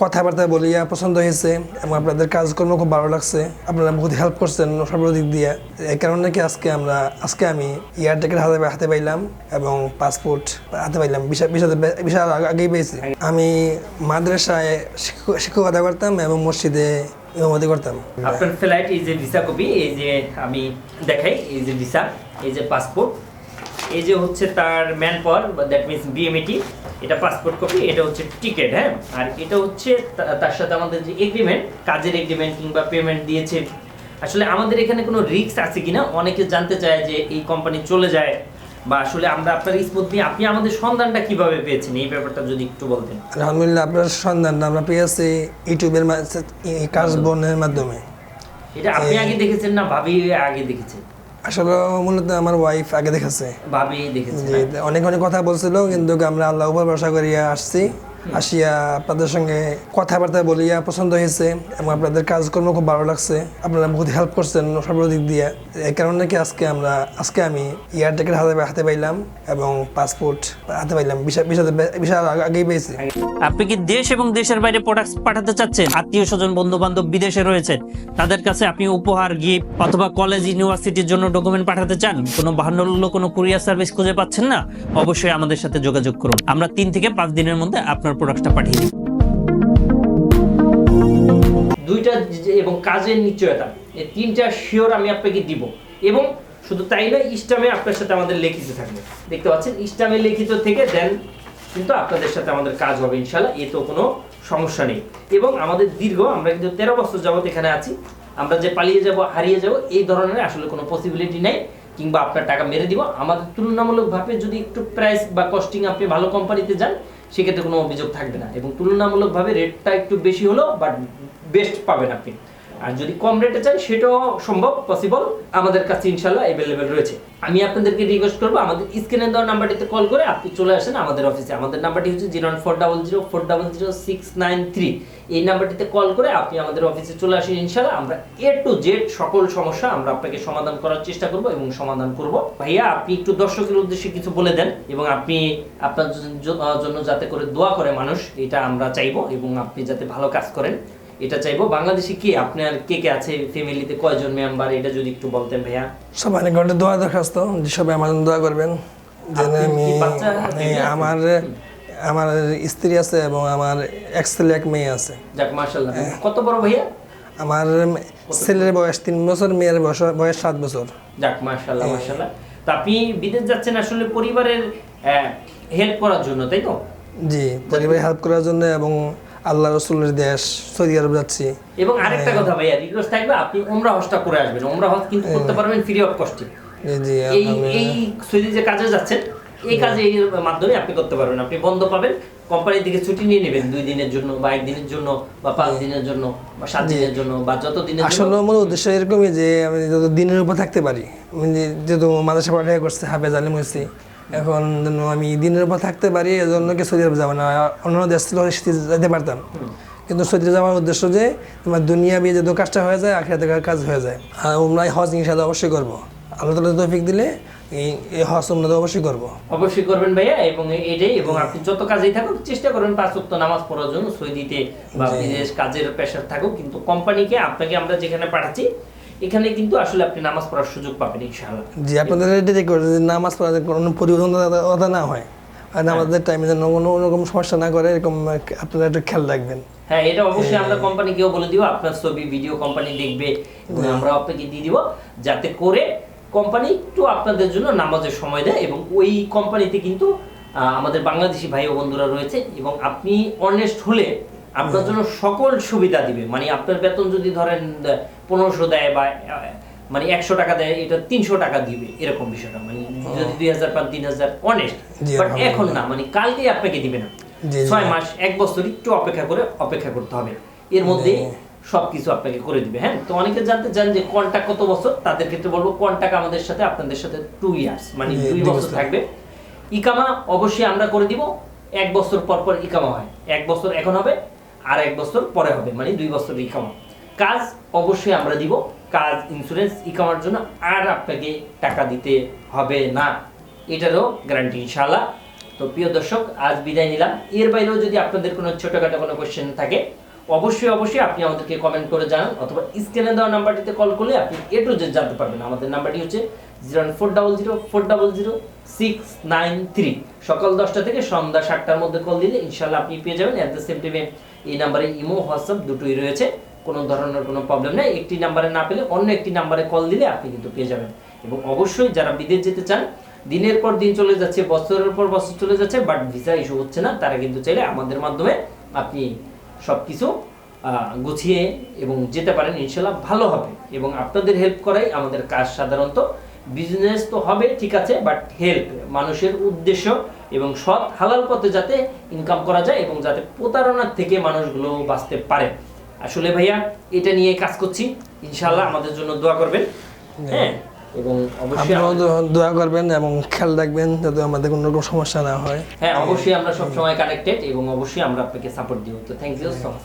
কথাবার্তা বলিয়া পছন্দ হয়েছে এবং আপনাদের কাজকর্ম খুব ভালো লাগছে। আপনারা বহুত হেল্প করছেন সর্বদিক দিয়ে। এই কারণে কি আজকে আমরা, আজকে আমি এয়ারটেকের হাতে হাতে পাইলাম এবং পাসপোর্ট হাতে পাইলাম। বিশাল বিশাল আগেই পেয়েছি। আমি মাদ্রাসায় শিক্ষক- শিক্ষকতা করতাম এবং মসজিদে ইমামতি করতাম। আপনার ফ্লাইট এই যে ভিসা কপি এই যে আমি দেখাই, এই যে ভিসা এই যে পাসপোর্ট এই যে হচ্ছে তার man power that means BMET এটা পাসপোর্ট কপি এটা হচ্ছে টিকিট হ্যাঁ? আর এটা হচ্ছে তার সাথে আমাদের যে এগ্রিমেন্ট কাজের এগ্রিমেন্ট কিংবা পেমেন্ট দিয়েছে। আসলে আমাদের এখানে কোনো রিস্ক আছে কিনা? অনেকে জানতে চায় যে এই কোম্পানি চলে যায় বা আসলে আমরা আপনার স্মুথ নিয়ে আপনি আমাদের সন্ধানটা কীভাবে পেয়েছেন? এই ব্যাপারটা যদি একটু বলতেন। আলহামদুলিল্লাহ আপনার সন্ধান আমরা পেয়েছি ইউটিউবের কাজ বনের মাধ্যমে। এটা আপনি আগে দেখেছেন না ভাবি আগে দেখেছেন আসলে মূলত আমার ওয়াইফ আগে দেখেছে ভাবি দেখেছেন অনেক অনেক কথা বলছিল কিন্তু আমরা আল্লাহ উপর ভরসা করিয়া আসছি। আসিয়া আপনাদের সঙ্গে কথাবার্তা বলিয়া পছন্দ হয়েছে এবং আপনাদের কাজকর্ম খুব ভালো লাগছে। আপনারা বহুত হেল্প করছেন সর্বদিক দিয়ে। এই কারণে কি আজকে আমরা আজকে আমি এয়ারটেকের হাতে হাতে পাইলাম এবং পাসপোর্ট হাতে পাইলাম। বিশাল আগেই পেয়েছি। আপনি কি দেশ এবং দেশের বাইরে প্রোডাক্ট পাঠাতে চাচ্ছেন? আত্মীয় স্বজন বন্ধু বান্ধব বিদেশে রয়েছে তাদের কাছে আপনি উপহার গিফট অথবা কলেজ ইউনিভার্সিটির জন্য ডকুমেন্ট পাঠাতে চান? কোনো বাহান্ন কোনো কুরিয়ার সার্ভিস খুঁজে পাচ্ছেন না? অবশ্যই আমাদের সাথে যোগাযোগ করুন। আমরা তিন থেকে পাঁচ দিনের মধ্যে আপনার প্রোডাক্টটা পাঠিয়ে দিই। দুইটা এবং কাজের নিশ্চয়তা। এই তিনটা শিওর আমি আপনাকে দিব। এবং শুধু তাই নয় ইস্টামে আপনার সাথে আমাদের লিখিত থাকবে। দেখতে পাচ্ছেন ইস্টামে লিখিত থেকে দেন কিন্তু আপনাদের সাথে আমাদের কাজ হবে ইনশাল্লাহ এ তো কোনো সমস্যা নেই। এবং আমাদের দীর্ঘ, আমরা কিন্তু তেরো বছর যাবত এখানে আছি। আমরা যে পালিয়ে যাব, হারিয়ে যাব, এই ধরনের আসলে কোনো পসিবিলিটি নেই। কিংবা আপনার টাকা মেরে দিব। আমাদের তুলনামূলকভাবে যদি একটু প্রাইস বা কস্টিং আপনি ভালো কোম্পানিতে যান সেক্ষেত্রে কোনো অভিযোগ থাকবে না। এবং তুলনামূলকভাবে রেটটা একটু বেশি হলো বাট বেস্ট পাবেন আপনি। আর যদি কম রেটে চান সেটাও সম্ভব পসিবল আমাদের কাছে ইনশাল্লাহ অ্যাভেলেবেল রয়েছে। আমি আপনাদেরকে রিকোয়েস্ট করব, আমাদের স্ক্রিনে দেওয়া নাম্বারটিতে কল করে আপনি চলে আসেন আমাদের অফিসে আমাদের নাম্বারটি হচ্ছে zero four double zero four double zero six nine three এই নাম্বারটিতে কল করে আপনি আমাদের অফিসে চলে আসেন ইনশাল্লাহ আমরা এ টু জেড সকল সমস্যা আমরা আপনাকে সমাধান করার চেষ্টা করব এবং সমাধান করব। ভাইয়া, আপনি একটু দর্শকের উদ্দেশ্যে কিছু বলে দেন এবং আপনি আপনার জন্য যাতে করে দোয়া করে মানুষ, এটা আমরা চাইব এবং আপনি যাতে ভালো কাজ করেন। এটা চাইব। বাংলাদেশে কে? আপনার কে কে আছে ফ্যামিলিতে কয়জন মেম্বার এটা যদি একটু বলতেন ভাইয়া। সবাই ঘণ্টা দোয়া দরখাস্ত যে সবাই আমার জন্য দোয়া করবেন। যেন আমি এই আমার আমার স্ত্রী আছে এবং আমার এক ছেলে এক মেয়ে আছে। যাক মার্শাল্লাহ কত বড় ভাইয়া? আমার ছেলের বয়স তিন বছর মেয়ের বয়স বয়স সাত বছর। যাক মার্শাল্লাহ মার্শাল্লাহ তা আপনি বিদেশ যাচ্ছেন আসলে পরিবারের হেল্প করার জন্য তাই তো? জি পরিবারে হেল্প করার জন্য এবং আল্লাহ রসুলের দেশ সৌদি আরব যাচ্ছি। এবং আরেকটা কথা ভাইয়া রিকোয়েস্ট থাকবে আপনি ওমরা হজটা করে আসবেন। ওমরা হজ কিন্তু করতে পারবেন ফ্রি অফ কস্টে এই এই সৌদি যে কাজে যাচ্ছেন এই কাজে এর মাধ্যমে আপনি করতে পারবেন। আপনি বন্ধ পাবেন কোম্পানি থেকে ছুটি নিয়ে নেবেন দুই দিনের জন্য বা একদিনের জন্য বা পাঁচ দিনের জন্য বা সাত দিনের জন্য বা যত দিনের আসলে আমার উদ্দেশ্য এরকমই যে আমি যত দিনের উপর থাকতে পারি যেহেতু মাদ্রাসা পড়ালেখা করছে হাফেজ আলিম হয়েছি এখন আমি দিনের উপর থাকতে পারি এজন্য কি সৌদি আরব যাব না? অন্য দেশ ছিল যেতে পারতাম। কিন্তু সৌদি যাওয়ার উদ্দেশ্য যে তোমার দুনিয়া বিয়ে যেহেতু কাজটা হয়ে যায় আখেরাতে কাজ হয়ে যায়। আর উমরাই হজ ইনশাল্লাহ অবশ্যই করব। আল্লাহ তালা তৌফিক দিলে এই হজ উমরা অবশ্যই করব। অবশ্যই করবেন ভাইয়া এবং এটাই এবং আপনি যত কাজেই থাকুন চেষ্টা করবেন পাঁচ ওয়াক্ত নামাজ পড়ার জন্য সৌদিতে বা বিদেশ কাজের প্রেশার থাকুক কিন্তু কোম্পানিকে আপনাকে আমরা যেখানে পাঠাচ্ছি এখানে কিন্তু আসলে আপনি নামাজ পড়ার সুযোগ পাবেন ইনশাআল্লাহ। জি আপনাদের এটাই করে যে নামাজ পড়াতে কোনো পরিবর্তন না হয় আর নামাজের টাইমে যেন কোনো রকম সমস্যা না করে এরকম আপনারা একটু খেয়াল রাখবেন। হ্যাঁ এটা অবশ্যই আমরা কোম্পানিকেও বলে দিব আপনার ছবি ভিডিও কোম্পানি দেখবে এবং আমরা আপনাকে দিয়ে দিব যাতে করে কোম্পানি একটু আপনাদের জন্য নামাজের সময় দেয় এবং ওই কোম্পানিতে কিন্তু আমাদের বাংলাদেশি ভাই ও বন্ধুরা রয়েছে এবং আপনি অনেস্ট হলে আপনার জন্য সকল সুবিধা দিবে। মানে আপনার বেতন যদি ধরেন পনেরোশো দেয় বা মানে একশো টাকা দেয় এটা তিনশো টাকা দিবে এরকম বিষয়টা। মানে যদি দুই হাজার পান তিন হাজার অনেস্ট বাট এখন না মানে কালকেই আপনাকে দিবে না। ছয় মাস এক বছর একটু অপেক্ষা করে অপেক্ষা করতে হবে। এর মধ্যে সবকিছু আপনাকে করে দিবে হ্যাঁ? তো অনেকে জানতে চান যে কন্টাক্ট কত বছর? তাদের ক্ষেত্রে বলব কন্টাক্ট আমাদের সাথে আপনাদের সাথে টু ইয়ার্স মানে দুই বছর। থাকবে। ইকামা অবশ্যই আমরা করে দিব এক বছর পর পর ইকামা হয়। এক বছর এখন হবে আর এক বছর পরে হবে মানে দুই বছর ইকামা কাজ অবশ্যই আমরা দিব, কাজ ইন্স্যুরেন্স ইকামার জন্য আর আপনাকে টাকা দিতে হবে না। এটারও গ্যারান্টি ইনশাআল্লাহ। তো প্রিয় দর্শক, আজ বিদায় নিলাম। এর বাইরেও যদি আপনাদের কোনো ছোটখাটো কোনো কোয়েশ্চেন থাকে, অবশ্যই অবশ্যই আপনি আমাদেরকে কমেন্ট করে জানান, অথবা স্ক্রিনে দেওয়া নাম্বারটিতে কল করলে আপনি এ টু জেড জানতে পারবেন। আমাদের নাম্বারটি হচ্ছে zero four double zero four double zero six nine three সকাল দশটা থেকে সন্ধ্যা সাতটার মধ্যে কল দিলে ইনশাল্লাহ আপনি পেয়ে যাবেন। অ্যাট দ্য সেম টাইমে এই নাম্বারে ইমো, হোয়াটসঅ্যাপ দুটোই রয়েছে। কোনো ধরনের কোনো প্রবলেম নেই। একটি নাম্বারে না পেলে অন্য একটি নাম্বারে কল দিলে আপনি কিন্তু পেয়ে যাবেন। এবং অবশ্যই যারা বিদেশ যেতে চান, দিনের পর দিন চলে যাচ্ছে, বছরের পর বছর চলে যাচ্ছে বাট ভিসা ইস্যু হচ্ছে না, তারা কিন্তু চাইলে আমাদের মাধ্যমে আপনি সব কিছু গুছিয়ে এবং যেতে পারেন ইনশাল্লাহ ভালো হবে। এবং আপনাদের হেল্প করাই আমাদের কাজ সাধারণত। বিজনেস তো হবে, ঠিক আছে বাট হেল্প মানুষের উদ্দেশ্য এবং সৎ হালাল পথে যাতে ইনকাম করা যায় এবং যাতে প্রতারণার থেকে মানুষগুলো বাঁচতে পারে। আসলে ভাইয়া এটা নিয়ে কাজ করছি। ইনশাল্লাহ আমাদের জন্য দোয়া করবেন। হ্যাঁ। এবং অবশ্যই দোয়া করবেন এবং খেয়াল রাখবেন যাতে আমাদের কোনো রকম সমস্যা না হয়। হ্যাঁ অবশ্যই আমরা সবসময় কানেক্টেড এবং অবশ্যই আমরা আপনাকে সাপোর্ট দিব। তো থ্যাংক ইউ সো মাচ